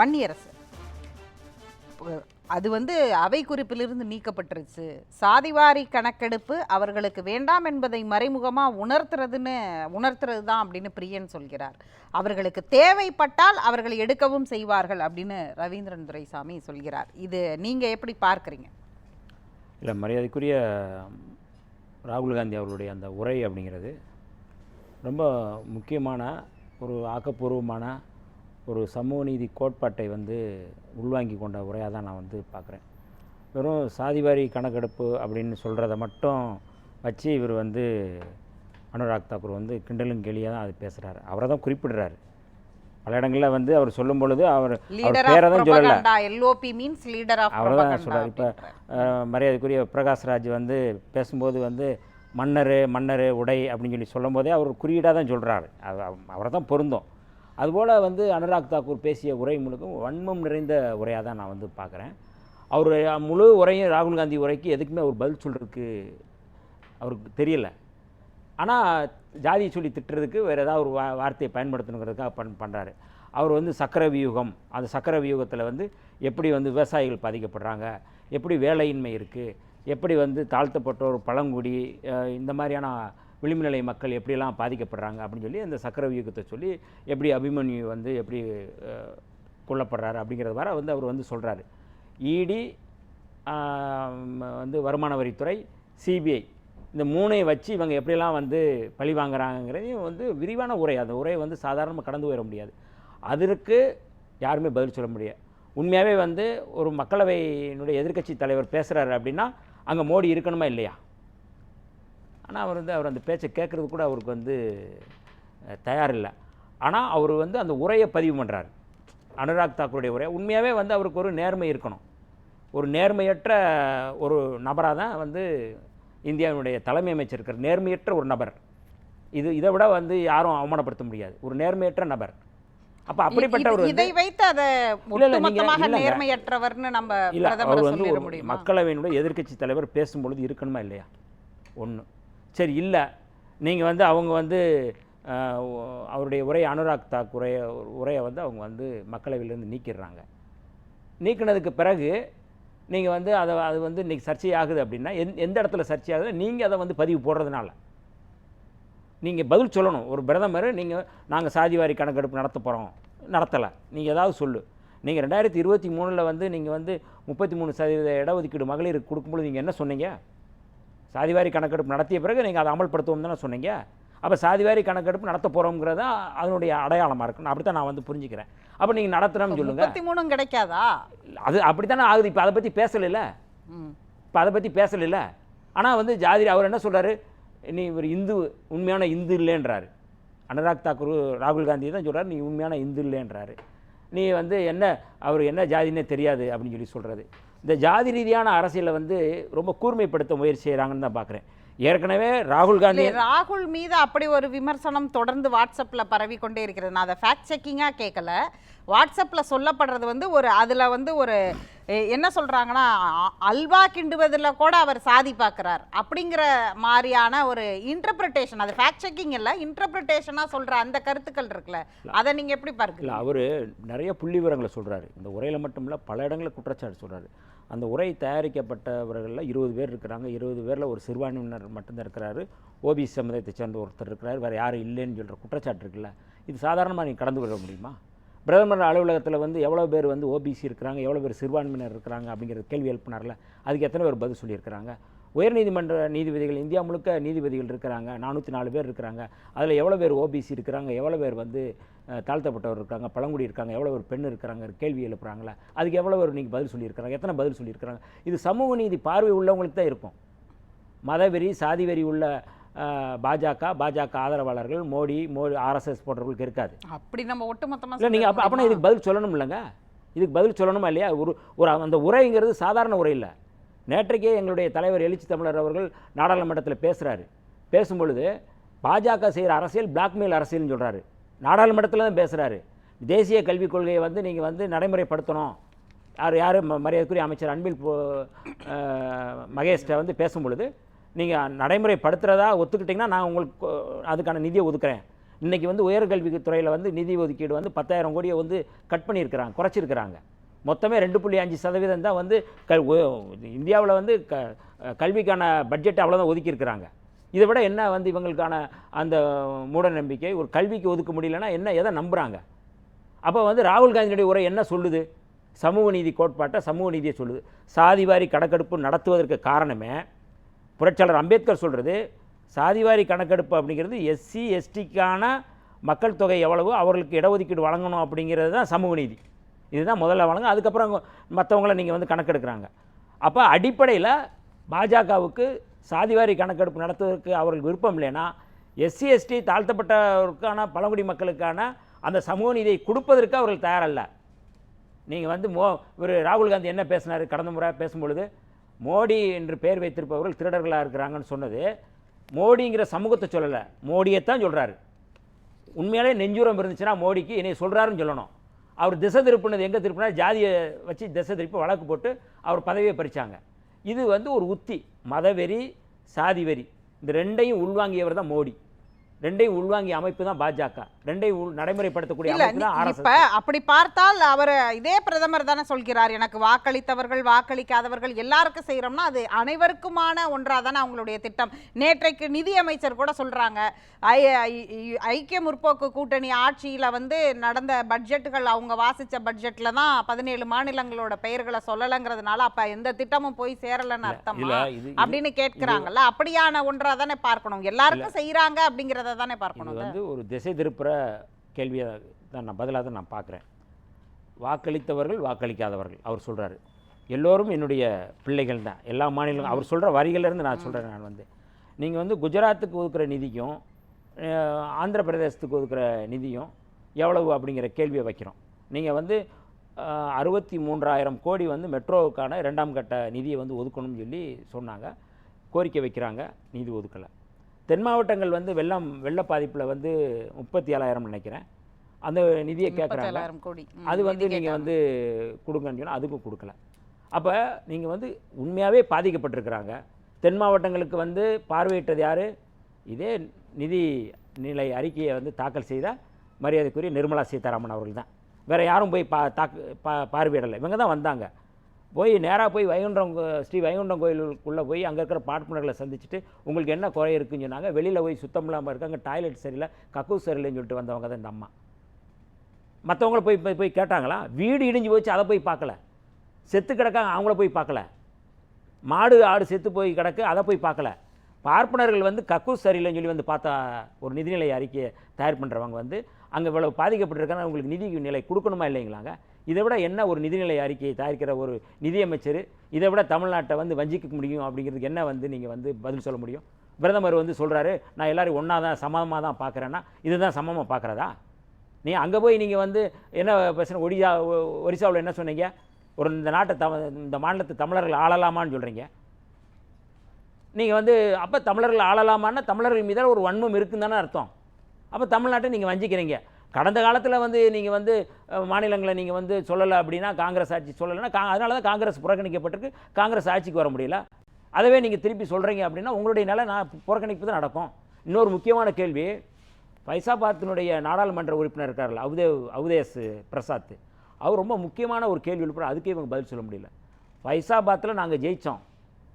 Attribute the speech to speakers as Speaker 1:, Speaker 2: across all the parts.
Speaker 1: வன்னியரசு. அது வந்து அவை குறிப்பிலிருந்து நீக்கப்பட்டுருச்சு. சாதிவாரி கணக்கெடுப்பு அவர்களுக்கு வேண்டாம் என்பதை மறைமுகமாக உணர்த்துறதுன்னு உணர்த்துறது தான் அப்படின்னு பிரியன் சொல்கிறார். அவர்களுக்கு தேவைப்பட்டால் அவர்கள் எடுக்கவும் செய்வார்கள் அப்படின்னு ரவீந்திரன் துரைசாமி சொல்கிறார். இது நீங்கள் எப்படி பார்க்குறீங்க?
Speaker 2: இல்லை மரியாதைக்குரிய ராகுல் காந்தி அவர்களுடைய அந்த உரை அப்படிங்கிறது ரொம்ப முக்கியமான ஒரு ஆக்கப்பூர்வமான ஒரு சமூக நீதி கோட்பாட்டை வந்து உள்வாங்கி கொண்ட உரையாக தான் நான் வந்து பார்க்குறேன். வெறும் சாதிவாரி கணக்கெடுப்பு அப்படின்னு சொல்கிறத மட்டும் வச்சு இவர் வந்து அனுராக் தாக்கூர் வந்து கிண்டலும் கேலியாக தான் அது பேசுகிறாரு அவரை தான் குறிப்பிடுறாரு. பல இடங்களில் வந்து அவர் சொல்லும் பொழுது அவர் அவர் பேரை தான் சொல்லலை.
Speaker 1: எல்ஓபி மீன்ஸ் லீடர்
Speaker 2: அவர் தான் சொல்கிறார் இப்போ மரியாதைக்குரிய பிரகாஷ்ராஜ் வந்து பேசும்போது வந்து மன்னர் மன்னர் உடை அப்படின்னு சொல்லி சொல்லும்போதே அவர் குறியீடாக தான் சொல்கிறாரு அவரை தான் பொருந்தும். அதுபோல் வந்து அனுராக் தாக்கூர் பேசிய உரை முழுக்கும் வன்மம் நிறைந்த உரையாக தான் நான் வந்து பார்க்குறேன். அவர் முழு உரையும் ராகுல் காந்தி உரைக்கு எதுக்குமே அவர் பதில் சொல்கிறதுக்கு அவருக்கு தெரியல. ஆனால் ஜாதியை சொல்லி திட்டுறதுக்கு வேறு ஏதாவது ஒரு வா வார்த்தையை பயன்படுத்தணுங்கிறதுக்காக பண் பண்ணுறாரு அவர் வந்து சக்கர வியூகம் அந்த சக்கர வியூகத்தில் வந்து எப்படி வந்து விவசாயிகள் பாதிக்கப்படுறாங்க எப்படி வேலையின்மை இருக்குது எப்படி வந்து தாழ்த்தப்பட்டோர் பழங்குடி இந்த மாதிரியான விளிம்புநிலை மக்கள் எப்படியெல்லாம் பாதிக்கப்படுறாங்க அப்படின்னு சொல்லி அந்த சக்கர வியூகத்தை சொல்லி எப்படி அபிமன்யு வந்து எப்படி கொல்லப்படுறாரு அப்படிங்கிறது வர வந்து அவர் வந்து சொல்கிறாரு இடி வந்து வருமான வரித்துறை சிபிஐ இந்த மூணை வச்சு இவங்க எப்படியெல்லாம் வந்து பழி வாங்குறாங்கிறதையும் வந்து விரிவான உரை. அந்த உரையை வந்து சாதாரணமாக கடந்து போயிட முடியாது. அதற்கு யாருமே பதில் சொல்ல முடியாது உண்மையாகவே வந்து ஒரு மக்களவையினுடைய எதிர்க்கட்சி தலைவர் பேசுகிறாரு அப்படின்னா அங்கே மோடி இருக்கணுமா இல்லையா? ஆனால் அவர் வந்து அவர் அந்த பேச்சை கேட்குறது கூட அவருக்கு வந்து அஹ், தயார் இல்லை ஆனால் அவர் வந்து அந்த உரையை பதிவு பண்ணுறாரு அனுராக் தாக்கூருடைய உரை. உண்மையாகவே வந்து அவருக்கு ஒரு நேர்மை இருக்கணும். ஒரு நேர்மையற்ற ஒரு நபராக தான் வந்து இந்தியாவினுடைய தலைமை அமைச்சர் இருக்கிற நேர்மையற்ற ஒரு நபர். இது இதை விட வந்து யாரும் அவமானப்படுத்த முடியாது. ஒரு நேர்மையற்ற நபர். அப்போ அப்படிப்பட்ட ஒரு
Speaker 1: இதை வைத்து அதை ஒட்டுமொத்தமாக. நேர்மையற்றவர்னு நம்ம
Speaker 2: அவர் வந்து மக்களவையினுடைய எதிர்க்கட்சி தலைவர் பேசும்பொழுது இருக்கணுமா இல்லையா? ஒன்று சரி இல்லை. நீங்கள் வந்து அவங்க வந்து அவருடைய உரை அனுராக் தாக் உரைய உரையை வந்து அவங்க வந்து மக்களவையிலேருந்து நீக்கிடுறாங்க. நீக்கினதுக்கு பிறகு நீங்கள் வந்து அதை அது வந்து இன்றைக்கி சர்ச்சையாகுது அப்படின்னா எந் எந்த இடத்துல சர்ச்சை ஆகுது நீங்கள் அதை வந்து பதிவு போடுறதுனால. நீங்கள் பதில் சொல்லணும். ஒரு பிரதமர் நீங்கள் நாங்கள் சாதிவாரி கணக்கெடுப்பு நடத்த போகிறோம் நடத்தலை. நீங்கள் ஏதாவது சொல்லு. நீங்கள் ரெண்டாயிரத்தி இருபத்தி மூணில் வந்து நீங்கள் வந்து முப்பத்தி மூணு சதவீத இடஒதுக்கீடு மகளிருக்கு கொடுக்கும்போது நீங்கள் என்ன சொன்னீங்க? சாதிவாரி கணக்கெடுப்பு நடத்திய பிறகு நீங்கள் அதை அமல்படுத்துவோம் தானே சொன்னீங்க. அப்போ சாதிவாரி கணக்கெடுப்பு நடத்த போகிறோங்கிறது தான் அதனுடைய அடையாளமாக இருக்கணும் அப்படி தான் நான் வந்து புரிஞ்சுக்கிறேன். அப்போ நீங்கள் நடத்துகிறோம்னு சொல்லுங்கள்
Speaker 1: மூணும் கிடைக்காதா?
Speaker 2: அது அப்படி தானே ஆகுது. இப்போ அதை பற்றி பேசலைல்ல.
Speaker 1: ம்.
Speaker 2: இப்போ அதை பற்றி பேசலைல்ல. ஆனால் வந்து ஜாதி அவர் என்ன சொல்றாரு? நீ ஒரு இந்து உண்மையான இந்து இல்லைன்றாரு. அனுராக் தாக்கூர் ராகுல் காந்தி தான் சொல்றாரு. நீ உண்மையான இந்து இல்லைன்றாரு. நீ வந்து என்ன அவர் என்ன ஜாதின்னே தெரியாது அப்படின்னு சொல்லி சொல்கிறது இந்த ஜாதி ரீதியான அரசியலை வந்து ரொம்ப கூர்மைப்படுத்த முயற்சி செய்கிறாங்கன்னு தான் பார்க்குறேன். ஏற்கனவே ராகுல் காந்தி
Speaker 1: ராகுல் மீது அப்படி ஒரு விமர்சனம் தொடர்ந்து வாட்ஸ்அப்ல பரவி கொண்டே இருக்கிறது. நான் அதை ஃபேக்ட் செக்கிங்கா கேட்கல வாட்ஸ்அப்ல சொல்லப்படுறது வந்து ஒரு அதுல வந்து ஒரு என்ன சொல்றாங்கன்னா அ- அல்வா கிண்டுவதில் கூட அவர் சாதி பார்க்குறார். அப்படிங்கிற மாதிரியான ஒரு இன்டர்பிரிட்டேஷன் அது ஃபேக்ட் செக்கிங் இல்லை இன்டர்பிரிட்டேஷனாக சொல்ற அந்த கருத்துக்கள் இருக்குல்ல. அதை நீங்க எப்படி பார்க்குறீங்க?
Speaker 2: அவர் நிறைய புள்ளி விவரங்களை சொல்கிறாரு இந்த உரையில் மட்டும் இல்லை பல இடங்களில் குற்றச்சாட்டு சொல்கிறாரு அந்த உரை தயாரிக்கப்பட்டவர்களில் இருபது பேர் இருக்கிறாங்க. இருபது பேரில் ஒரு சிறுபான்மையினர் மட்டும்தான் இருக்கிறாரு. ஓபிசி சமுதாயத்தை சேர்ந்த ஒருத்தர் இருக்கிறார். வேறு யாரும் இல்லைன்னு சொல்கிற குற்றச்சாட்டு இருக்குல்ல. இது சாதாரணமாக நீங்கள் கடந்து கொள்ள முடியுமா? பிரதமர் அலுவலகத்தில் வந்து எவ்வளோ பேர் வந்து ஓபிசி இருக்கிறாங்க? எவ்வளோ பேர் சிறுபான்மையினர் இருக்கிறாங்க? அப்படிங்கிற கேள்வி எழுப்பினார்ல. அதுக்கு எத்தனை பேர் பதில் சொல்லியிருக்கிறாங்க? உயர்நீதிமன்ற நீதிபதிகள் இந்தியா முழுக்க நீதிபதிகள் இருக்கிறாங்க. நானூற்றி நாலு பேர் இருக்கிறாங்க. அதில் எவ்வளோ பேர் ஓபிசி இருக்கிறாங்க? எவ்வளோ பேர் வந்து தாழ்த்தப்பட்டவர் இருக்காங்க பழங்குடி இருக்காங்க? எவ்வளோ பேர் பெண் இருக்கிறாங்க? கேள்வி எழுப்புறாங்களா? அதுக்கு எவ்வளோ பேர் நீங்கள் பதில் சொல்லியிருக்கிறாங்க? எத்தனை பதில் சொல்லியிருக்கிறாங்க? இது சமூக நீதி பார்வை உள்ளவங்களுக்கு தான் இருக்கும். மதவெறி சாதி வெறி உள்ள பாஜக பாஜக ஆதரவாளர்கள் மோடி மோடி ஆர்எஸ்எஸ் போன்றவர்களுக்கு இருக்காது.
Speaker 1: அப்படி நம்ம ஒட்டுமொத்தமா
Speaker 2: இல்லை நீங்கள் அப்போ அப்போனா இதுக்கு பதில் சொல்லணும் இல்லைங்க இதுக்கு பதில் சொல்லணுமா இல்லையா? ஒரு ஒரு அந்த உரைங்கிறது சாதாரண உரை இல்லை. நேற்றைக்கே எங்களுடைய தலைவர் எழுச்சி தமிழர் அவர்கள் நாடாளுமன்றத்தில் பேசுகிறாரு பேசும்பொழுது பாஜக செய்கிற அரசியல் பிளாக்மெயில் அரசியல்னு சொல்கிறாரு நாடாளுமன்றத்தில் தான் பேசுகிறாரு தேசிய கல்விக் கொள்கையை வந்து நீங்கள் வந்து நடைமுறைப்படுத்தணும். யார் யார் மரியாதைக்குரிய அமைச்சர் அன்பில் போ மகேஷ்ட வந்து பேசும்பொழுது நீங்கள் நடைமுறைப்படுத்துகிறதா ஒத்துக்கிட்டிங்கன்னா நான் உங்களுக்கு அதுக்கான நிதியை ஒதுக்குறேன். இன்றைக்கி வந்து உயர்கல்வித்துறையில் வந்து நிதி ஒதுக்கீடு வந்து பத்தாயிரம் கோடியை வந்து கட் பண்ணியிருக்கிறாங்க குறைச்சிருக்கிறாங்க. மொத்தமே ரெண்டு புள்ளி அஞ்சு சதவீதம் தான் வந்து க இந்தியாவில் வந்து க கல்விக்கான பட்ஜெட் அவ்வளோதான் ஒதுக்கியிருக்கிறாங்க. இதை விட என்ன வந்து இவங்களுக்கான அந்த மூட நம்பிக்கை ஒரு கல்விக்கு ஒதுக்க முடியலன்னா என்ன எதை நம்புகிறாங்க அப்போ வந்து ராகுல் காந்தியினுடைய உரை என்ன சொல்லுது? சமூக நீதி கோட்பாட்டை சமூக நீதியை சொல்லுது. சாதிவாரி கணக்கெடுப்பு நடத்துவதற்கு காரணமே புரட்சியாளர் அம்பேத்கர் சொல்கிறது சாதிவாரி கணக்கெடுப்பு அப்படிங்கிறது எஸ்சி எஸ்டிக்கான மக்கள் தொகை எவ்வளவு அவர்களுக்கு இடஒதுக்கீடு வழங்கணும் அப்படிங்கிறது தான் சமூக நீதி. இதுதான் முதல்ல வழங்க அதுக்கப்புறம் மற்றவங்கள நீங்கள் வந்து கணக்கெடுக்கிறாங்க. அப்போ அடிப்படையில் பாஜகவுக்கு சாதிவாரி கணக்கெடுப்பு நடத்துவதற்கு அவர்கள் விருப்பம் இல்லைன்னா எஸ்சி எஸ்டி தாழ்த்தப்பட்டவருக்கான பழங்குடி மக்களுக்கான அந்த சமூக நீதியை கொடுப்பதற்கு அவர்கள் தயாரல்ல. நீங்கள் வந்து மோ இவர் ராகுல் காந்தி என்ன பேசினார்? கடந்த முறை பேசும்பொழுது மோடி என்று பெயர் வைத்திருப்பவர்கள் திருடர்களாக இருக்கிறாங்கன்னு சொன்னது மோடிங்கிற சமூகத்தை சொல்லலை. மோடியை தான் சொல்கிறாரு உண்மையாலே நெஞ்சுரம் இருந்துச்சுன்னா மோடிக்கு என்னை சொல்கிறாருன்னு சொல்லணும். அவர் திசை திருப்பினது எங்கே திருப்பினா ஜாதியை வச்சு திசை திருப்பி வழக்கு போட்டு அவர் பதவியை பறித்தாங்க இது வந்து ஒரு உத்தி மதவெறி சாதி வெறி. இந்த ரெண்டையும் உள்வாங்கியவர் தான் மோடி. ரெண்டையும் உள்வாங்கிய அமைப்பு தான் பாஜக. ரெண்டையும் நடைமுறைப்படுத்தக்கூடிய அமைப்பு
Speaker 1: அப்படி பார்த்தால் அவர் இதே பிரதமர் தானே சொல்கிறார். எனக்கு வாக்களித்தவர்கள் வாக்களிக்காதவர்கள் எல்லாருக்கும் செய்யறோம்னா அது அனைவருக்குமான ஒன்றா தானே அவங்களுடைய திட்டம். நேற்றைக்கு நிதி அமைச்சர் கூட சொல்றாங்க. ஐக்கிய முற்போக்கு கூட்டணி ஆட்சியில வந்து நடந்த பட்ஜெட்டுகள் அவங்க வாசிச்ச பட்ஜெட்ல தான் பதினேழு மாநிலங்களோட பெயர்களை சொல்லலைங்கிறதுனால அப்ப எந்த திட்டமும் போய் சேரலன்னு அர்த்தமா? அப்படின்னு கேட்கிறாங்கல்ல. அப்படியான ஒன்றா தானே பார்க்கணும். எல்லாருக்கும் செய்யறாங்க அப்படிங்கறத தானே
Speaker 2: இது
Speaker 1: பார்க்கணும்
Speaker 2: வந்து ஒரு திசை திருப்புற கேள்வியை தான் நான் பதிலாக தான் நான் பார்க்குறேன். வாக்களித்தவர்கள் வாக்களிக்காதவர்கள் அவர் சொல்கிறாரு எல்லோரும் என்னுடைய பிள்ளைகள் தான். எல்லா மாநிலம் அவர் சொல்கிற வரிகளிலிருந்து நான் சொல்கிறேன் நான் வந்து. நீங்கள் வந்து குஜராத்துக்கு ஒதுக்குற நிதிக்கும் ஆந்திர பிரதேசத்துக்கு ஒதுக்குற நிதியும் எவ்வளவு அப்படிங்கிற கேள்வியை வைக்கிறோம். நீங்கள் வந்து அறுபத்தி மூன்றாயிரம் கோடி வந்து மெட்ரோவுக்கான இரண்டாம் கட்ட நிதியை வந்து ஒதுக்கணும்னு சொல்லி சொன்னாங்க. கோரிக்கை வைக்கிறாங்க நிதி ஒதுக்கலை. தென் மாவட்டங்கள் வந்து வெள்ளம் வெள்ள பாதிப்பில் வந்து முப்பத்தி ஏழாயிரம் நினைக்கிறேன். அந்த நிதியை கேட்குறாங்க அது வந்து
Speaker 1: நிதி
Speaker 2: நீங்கள். வந்து கொடுங்கன்னு சொன்னால் அதுக்கும் கொடுக்கல. அப்போ நீங்கள் வந்து உண்மையாகவே பாதிக்கப்பட்டிருக்கிறாங்க. தென் மாவட்டங்களுக்கு வந்து பார்வையிட்டது யார்? இதே நிதி நிலை அறிக்கையை வந்து தாக்கல் செய்த மரியாதைக்குரிய நிர்மலா சீதாராமன் அவர்கள் தான். வேறு யாரும் போய் பா தாக்கு பா பார்வையிடலை. இவங்க தான் வந்தாங்க. போய் நேராக போய் வைகுண்டம் ஸ்ரீ வைகுண்டம் கோயிலுக்குள்ளே போய் அங்கே இருக்கிற பார்ட்னர்களை சந்திச்சுட்டு உங்களுக்கு என்ன குறை இருக்குன்னு சொன்னாங்க. வெளியில் போய் சுத்தம் இல்லாமல் இருக்காங்க டாய்லெட் சரியில்லை கக்கூஸ் சரியில்லைன்னு சொல்லிட்டு வந்தவங்க தான் இந்த அம்மா. மற்றவங்கள போய் போய் போய் கேட்டாங்களா? வீடு இடிஞ்சு போச்சு அதை போய் பார்க்கல. செத்து கிடக்காங்க அவங்கள போய் பார்க்கல. மாடு ஆடு செத்து போய் கிடக்கு அதை போய் பார்க்கல. பார்ப்பனர்கள் வந்து கக்கூஸ் சரியில்லைன்னு சொல்லி வந்து பார்த்தா ஒரு நிதிநிலை அறிக்கையை தயார் பண்ணுறவங்க வந்து அங்கே இவ்வளோ பாதிக்கப்பட்டிருக்காங்க உங்களுக்கு நிதி நிலை கொடுக்கணுமா இல்லைங்களாங்க? இதை விட என்ன ஒரு நிதிநிலை அறிக்கையை தயாரிக்கிற ஒரு நிதியமைச்சர் இதை விட தமிழ்நாட்டை வந்து வஞ்சிக்க முடியும் அப்படிங்கிறதுக்கு என்ன வந்து நீங்கள் வந்து பதில் சொல்ல முடியும்? பிரதமர் வந்து சொல்கிறாரு நான் எல்லோரும் ஒன்றா தான் சமமாக தான் பார்க்குறேன்னா இதுதான் சமமாக பார்க்குறதா? நீ அங்கே போய் நீங்கள் வந்து என்ன பிரச்சனை? ஒடிசா ஒ- ஒரிசாவில் என்ன சொன்னீங்க? ஒரு இந்த நாட்டை தம இந்த மாநிலத்தை தமிழர்கள் ஆளலாமான்னு சொல்கிறீங்க நீங்கள் வந்து அப்போ தமிழர்கள் ஆளலாமான்னா தமிழர்கள் மீதான ஒரு வன்மம் இருக்குன்னு தானே அர்த்தம். அப்போ தமிழ்நாட்டை நீங்கள் வஞ்சிக்கிறீங்க. கடந்த காலத்தில் வந்து நீங்கள் வந்து மாநிலங்களை நீங்கள் வந்து சொல்லலை அப்படின்னா காங்கிரஸ் ஆட்சி சொல்லலைன்னா கா அதனால தான் காங்கிரஸ் புறக்கணிக்கப்பட்டிருக்கு. காங்கிரஸ் ஆட்சிக்கு வர முடியல. அதவே நீங்கள் திருப்பி சொல்கிறீங்க அப்படின்னா உங்களுடைய நிலை நான் புறக்கணிப்பு தான் நடக்கும். இன்னொரு முக்கியமான கேள்வி. ஃபைசாபாத்தினுடைய நாடாளுமன்ற உறுப்பினர் இருக்கார்ல அவுதே அவுதேஸ் பிரசாத். அவர் ரொம்ப முக்கியமான ஒரு கேள்வி எழுப்புற அதுக்கே இவங்க பதில் சொல்ல முடியல. ஃபைசாபாத்தில் நாங்கள் ஜெயித்தோம்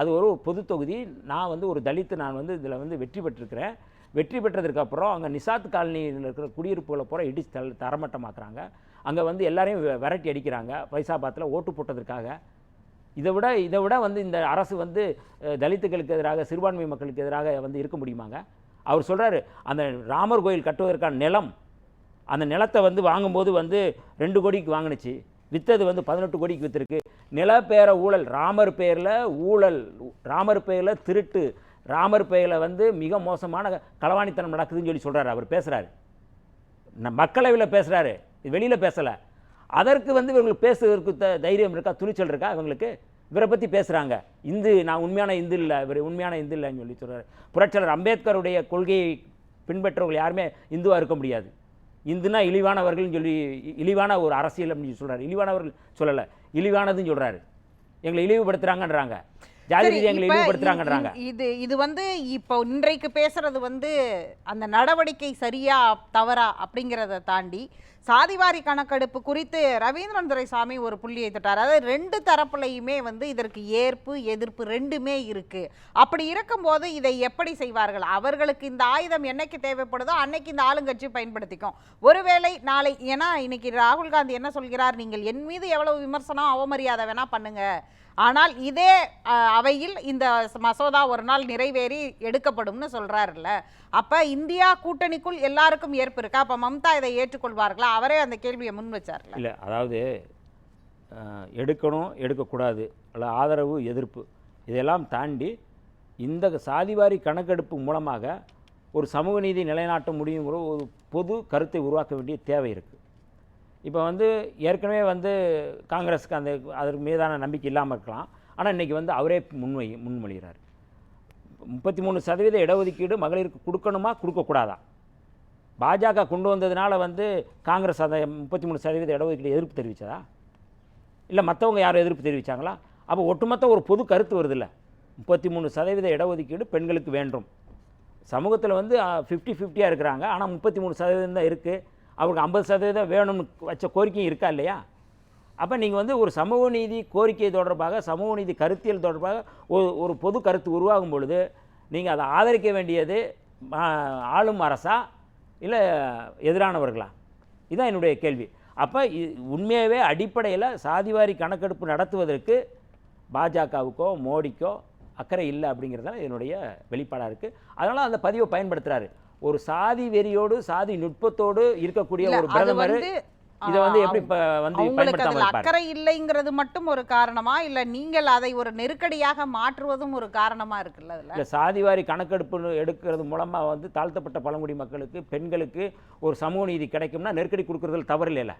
Speaker 2: அது ஒரு பொது தொகுதி. நான் வந்து ஒரு தலித்து நான் வந்து இதில் வந்து வெற்றி பெற்றிருக்கிறேன். வெற்றி பெற்றதுக்கப்புறம் அங்கே நிசாத் காலனியில் இருக்கிற குடியிருப்புகளை பூரா இடிச்சு தல் தரமட்டமாக்குறாங்க. அங்கே வந்து எல்லாரையும் விரட்டி அடிக்கிறாங்க ஃபைசாபாத்தில் ஓட்டு போட்டதற்காக. இதை விட இதை விட வந்து இந்த அரசு வந்து தலித்துகளுக்கு எதிராக சிறுபான்மை மக்களுக்கு எதிராக வந்து இருக்க முடியுமாங்க? அவர் சொல்கிறாரு அந்த ராமர் கோயில் கட்டுவதற்கான நிலம் அந்த நிலத்தை வந்து வாங்கும்போது வந்து ரெண்டு கோடிக்கு வாங்கினுச்சு. விற்றது வந்து பதினெட்டு கோடிக்கு விற்றுருக்கு நிலப்பேர ஊழல் ராமர் பேரில் ஊழல் ராமர் பேரில் திருட்டு ராமர் பெயரில் வந்து மிக மோசமான களவாணித்தனம் நடக்குதுன்னு சொல்லி சொல்கிறாரு அவர் பேசுகிறாரு மக்களவையில் பேசுகிறாரு வெளியில் பேசலை. அதற்கு வந்து இவங்களுக்கு பேசுவதற்கு த தைரியம் இருக்கா துணிச்சல் இருக்கா இவங்களுக்கு? இவரை பற்றி பேசுகிறாங்க இந்து நான் உண்மையான இந்து இல்லை இவர் உண்மையான இந்து இல்லைன்னு சொல்லி சொல்கிறார் புரட்சியாளர் அம்பேத்கருடைய கொள்கையை பின்பற்றவர்கள் யாருமே இந்துவாக இருக்க முடியாது. இந்துனா இழிவானவர்கள்னு சொல்லி இழிவான ஒரு அரசியல் அப்படின்னு சொல்கிறார் இழிவானவர்கள் சொல்லலை இழிவானதுன்னு சொல்கிறாரு எங்களை இழிவுபடுத்துகிறாங்கன்றாங்க ஜாதி
Speaker 1: சரி,
Speaker 2: ரீதியாக எங்களை இழிவுபடுத்துறாங்கன்றாங்க.
Speaker 1: இது இது வந்து இப்போ இன்றைக்கு பேசுறது வந்து அந்த நடவடிக்கை சரியா தவறா அப்படிங்கிறத தாண்டி சாதிவாரி கணக்கெடுப்பு குறித்து ரவீந்திரன் துரைசாமி ஒரு புள்ளியை தொட்டார். அதாவது ரெண்டு தரப்புலையுமே வந்து இதற்கு ஏற்பு எதிர்ப்பு ரெண்டுமே இருக்கு. அப்படி இருக்கும்போது இதை எப்படி செய்வார்கள்? அவர்களுக்கு இந்த ஆயுதம் என்னைக்கு தேவைப்படுதோ அன்னைக்கு இந்த ஆளுங்கட்சி பயன்படுத்திக்கும். ஒருவேளை நாளை ஏன்னா இன்னைக்கு ராகுல் காந்தி என்ன சொல்கிறார்? நீங்கள் என் மீது எவ்வளவு விமர்சனம் அவமரியாதை வேணா பண்ணுங்க. ஆனால் இதே அவையில் இந்த மசோதா ஒரு நாள் நிறைவேறி எடுக்கப்படும்னு சொல்கிறாருல்ல அப்போ இந்தியா கூட்டணிக்குள் எல்லாருக்கும் ஏற்பு இருக்கா அப்போ மம்தா இதை ஏற்றுக்கொள்வார்களா? அவரே அந்த கேள்வியை முன் வச்சார்ல.
Speaker 2: இல்லை அதாவது எடுக்கணும் எடுக்கக்கூடாது. அல்ல ஆதரவு எதிர்ப்பு. இதெல்லாம் தாண்டி இந்த சாதிவாரி கணக்கெடுப்பு மூலமாக ஒரு சமூக நீதி நிலைநாட்ட முடியுங்கிற ஒரு பொது கருத்தை உருவாக்க வேண்டிய தேவை இருக்குது இப்போ வந்து ஏற்கனவே வந்து காங்கிரஸுக்கு அந்த அதற்கு மீதான நம்பிக்கை இல்லாமல் இருக்கலாம். ஆனால் இன்றைக்கி வந்து அவரே முன்மொழி முன்மொழிகிறார். முப்பத்தி மூணு சதவீத இடஒதுக்கீடு மகளிருக்கு கொடுக்கணுமா? கொடுக்கக்கூடாதா? பாஜக கொண்டு வந்ததுனால வந்து காங்கிரஸ் அதை முப்பத்தி மூணு சதவீத இடஒதுக்கீடு எதிர்ப்பு தெரிவித்ததா இல்லை மற்றவங்க யாரும் எதிர்ப்பு தெரிவித்தாங்களா அப்போ ஒட்டுமொத்த ஒரு பொது கருத்து வருதில்ல. முப்பத்தி மூணு சதவீத இடஒதுக்கீடு பெண்களுக்கு வேண்டும். சமூகத்தில் வந்து ஃபிஃப்டி ஃபிஃப்டியாக இருக்கிறாங்க. ஆனால் முப்பத்தி மூணு சதவீதம் தான் இருக்குது அவருக்கு ஐம்பது சதவீதம் வேணும்னு வச்ச கோரிக்கையும் இருக்கா இல்லையா? அப்போ நீங்கள் வந்து ஒரு சமூக நீதி கோரிக்கை தொடர்பாக சமூக நீதி கருத்தியல் தொடர்பாக ஒரு ஒரு பொது கருத்து உருவாகும் பொழுது நீங்கள் அதை ஆதரிக்க வேண்டியது ஆளும் அரசா இல்லை எதிரானவர்களா? இதுதான் என்னுடைய கேள்வி. அப்போ உண்மையாகவே அடிப்படையில் சாதிவாரி கணக்கெடுப்பு நடத்துவதற்கு பாஜகவுக்கோ மோடிக்கோ அக்கறை இல்லை அப்படிங்கிறது தான் என்னுடைய வெளிப்பாடாக இருக்குது அதனால் அந்த பதிவை பயன்படுத்துகிறாரு ஒரு சாதி வெறியோடு சாதி நுட்பத்தோடு இருக்கக்கூடிய ஒரு பிரதமர் இதை வந்து எப்படி வந்து
Speaker 1: அக்கறை இல்லைங்கிறது மட்டும் ஒரு காரணமா? இல்ல நீங்கள் அதை ஒரு நெருக்கடியாக மாற்றுவதும் ஒரு காரணமா இருக்குல்ல
Speaker 2: இல்லை சாதிவாரி கணக்கெடுப்பு எடுக்கிறது மூலமாக வந்து தாழ்த்தப்பட்ட பழங்குடி மக்களுக்கு பெண்களுக்கு ஒரு சமூக நீதி கிடைக்கும்னா நெருக்கடி கொடுக்குறதுல தவறு இல்லைல்ல?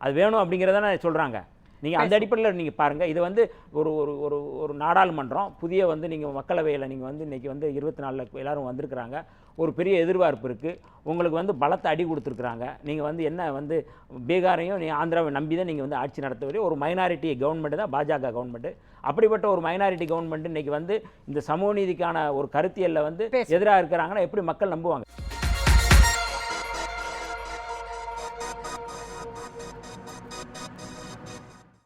Speaker 2: அது வேணும் அப்படிங்கிறதானே சொல்கிறாங்க நீங்கள் அந்த அடிப்படையில் நீங்கள் பாருங்கள் இது வந்து ஒரு ஒரு ஒரு ஒரு நாடாளுமன்றம். புதிய வந்து நீங்கள் மக்களவையில் நீங்கள் வந்து இன்றைக்கி வந்து இருபத்தி நாலில் எல்லாரும் வந்திருக்கிறாங்க. ஒரு பெரிய எதிர்பார்ப்பு இருக்குது உங்களுக்கு வந்து பலத்தை அடி கொடுத்துருக்குறாங்க. நீங்கள் வந்து என்ன வந்து பீகாரையும் நீ ஆந்திராவை நம்பி தான் நீங்கள் வந்து ஆட்சி நடத்த வரையும் ஒரு மைனாரிட்டி கவர்மெண்ட் தான் பாஜக கவர்மெண்ட்டு அப்படிப்பட்ட ஒரு மைனாரிட்டி கவர்மெண்ட் இன்றைக்கி வந்து இந்த சமூக நீதிக்கான ஒரு கருத்தியலில் வந்து. எதிராக இருக்கிறாங்கன்னா எப்படி மக்கள் நம்புவாங்க?